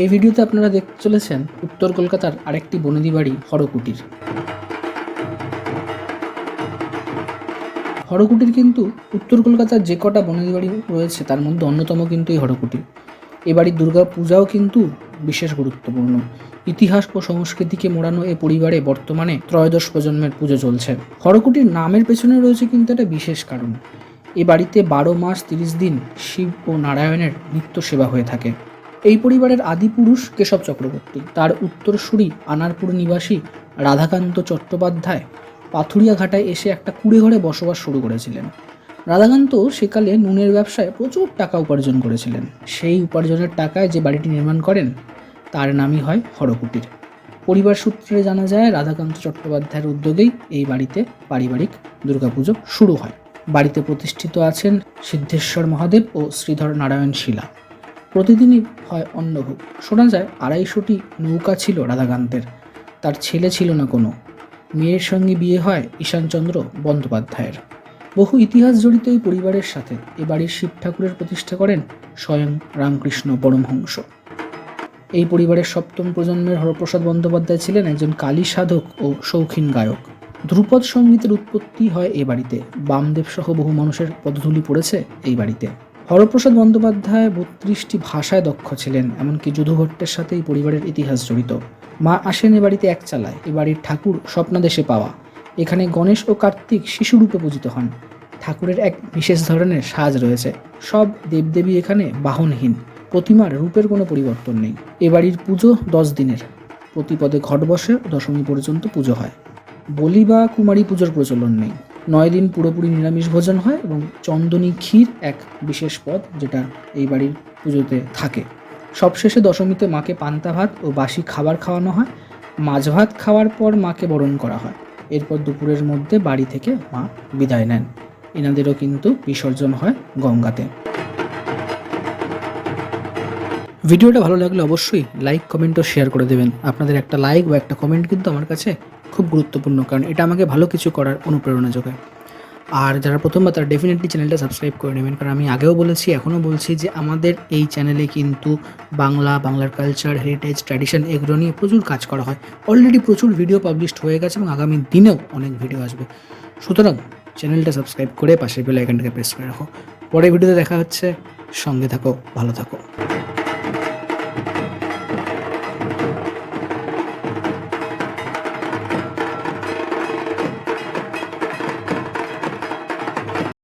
এই ভিডিওতে আপনারা দেখতে চলেছেন উত্তর কলকাতার আরেকটি বনেদি বাড়ি হরকুটির। হরকুটির কিন্তু উত্তর কলকাতার যে কটা বনেদি বাড়ি রয়েছে, তার মধ্যে অন্যতম কিন্তু এই হরকুটি। এ বাড়ির দুর্গা পূজাও কিন্তু বিশেষ গুরুত্বপূর্ণ। ইতিহাস ও সংস্কৃতিকে মোড়ানো এ পরিবারে বর্তমানে ত্রয়োদশ প্রজন্মের পুজো চলছে। হরকুটির নামের পেছনে রয়েছে কিন্তু একটা বিশেষ কারণ। এ বাড়িতে বারো মাস তিরিশ দিন শিব ও নারায়ণের নিত্য সেবা হয়ে থাকে। এই পরিবারের আদিপুরুষ কেশব চক্রবর্তী, তার উত্তরসূরি আনারপুর নিবাসী রাধাকান্ত চট্টোপাধ্যায় পাথুরিয়া ঘাটায় এসে একটা কুড়ে ঘরে বসবাস শুরু করেছিলেন। রাধাকান্ত সেকালে নুনের ব্যবসায় প্রচুর টাকা উপার্জন করেছিলেন। সেই উপার্জনের টাকায় যে বাড়িটি নির্মাণ করেন, তার নামই হয় হরকুটির। পরিবার সূত্রে জানা যায়, রাধাকান্ত চট্টোপাধ্যায়ের উদ্যোগেই এই বাড়িতে পারিবারিক দুর্গাপুজো শুরু হয়। বাড়িতে প্রতিষ্ঠিত আছেন সিদ্ধেশ্বর মহাদেব ও শ্রীধর নারায়ণ শিলা। প্রতিদিনই হয় অন্নভোগ শোনা যায় আড়াইশোটি নৌকা ছিল রাধাকান্তের। তার ছেলে ছিল না কোনো। মেয়ের সঙ্গে বিয়ে হয় ঈশানচন্দ্র বন্দ্যোপাধ্যায়ের। বহু ইতিহাস জড়িত এই পরিবারের সাথে। এ বাড়ির শিব ঠাকুরের প্রতিষ্ঠা করেন স্বয়ং রামকৃষ্ণ পরমহংস। এই পরিবারের সপ্তম প্রজন্মের হরপ্রসাদ বন্দ্যোপাধ্যায় ছিলেন একজন কালী সাধক ও শৌখিন গায়ক। ধ্রুপদ সঙ্গীতের উৎপত্তি হয় এ বাড়িতে। বামদেব সহ বহু মানুষের পদধূলি পড়েছে এই বাড়িতে। হরপ্রসাদ বন্দ্যোপাধ্যায় বত্রিশটি ভাষায় দক্ষ ছিলেন, এমনকি যদুভট্টের সাথে এই পরিবারের ইতিহাস জড়িত। মা আসেন এ বাড়িতে এক চালায়, এ বাড়ির ঠাকুর স্বপ্নাদেশে পাওয়া। এখানে গণেশ ও কার্তিক শিশুরূপে পূজিত হন। ঠাকুরের এক বিশেষ ধরনের সাজ রয়েছে। সব দেবদেবী এখানে বাহনহীন, প্রতিমার রূপের কোনো পরিবর্তন নেই। এ বাড়ির পুজো দশ দিনের। প্রতিপদে ঘট বসে দশমী পর্যন্ত পুজো হয়। বলি বা কুমারী পুজোর প্রচলন নেই। নয় দিন পুরোপুরি নিরামিষ ভোজন হয় এবং চন্দনী ক্ষীর এক বিশেষ পদ যেটা এই বাড়ির পুজোতে থাকে। সবশেষে দশমীতে মাকে পান্তা ভাত ও বাসি খাবার খাওয়ানো হয়। মাছ ভাত খাওয়ার পর মাকে বরণ করা হয়। এরপর দুপুরের মধ্যে বাড়ি থেকে মা বিদায় নেন। এনাদেরও কিন্তু বিসর্জন হয় গঙ্গাতে। ভিডিওটা ভালো লাগলে অবশ্যই লাইক কমেন্ট ও শেয়ার করে দেবেন। আপনাদের একটা লাইক বা একটা কমেন্ট কিন্তু আমার কাছে খুব গুরুত্বপূর্ণ, কারণ এটা আমাকে ভালো কিছু করার অনুপ্রেরণা যোগায়। আর যারা প্রথমবার, তারা ডেফিনেটলি চ্যানেলটা সাবস্ক্রাইব করে নেবেন, কারণ আমি আগেও বলেছি, এখনও বলছি যে আমাদের এই চ্যানেলে কিন্তু বাংলা, বাংলার কালচার হেরিটেজ ট্র্যাডিশন এগুলো নিয়ে প্রচুর কাজ করা হয়। অলরেডি প্রচুর ভিডিও পাবলিশড হয়ে গেছে এবং আগামী দিনেও অনেক ভিডিও আসবে। সুতরাং চ্যানেলটা সাবস্ক্রাইব করে পাশের বেল আইকনটাকে প্রেস করে রাখো। পরের ভিডিওতে দেখা হচ্ছে। সঙ্গে থাকো, ভালো থাকো।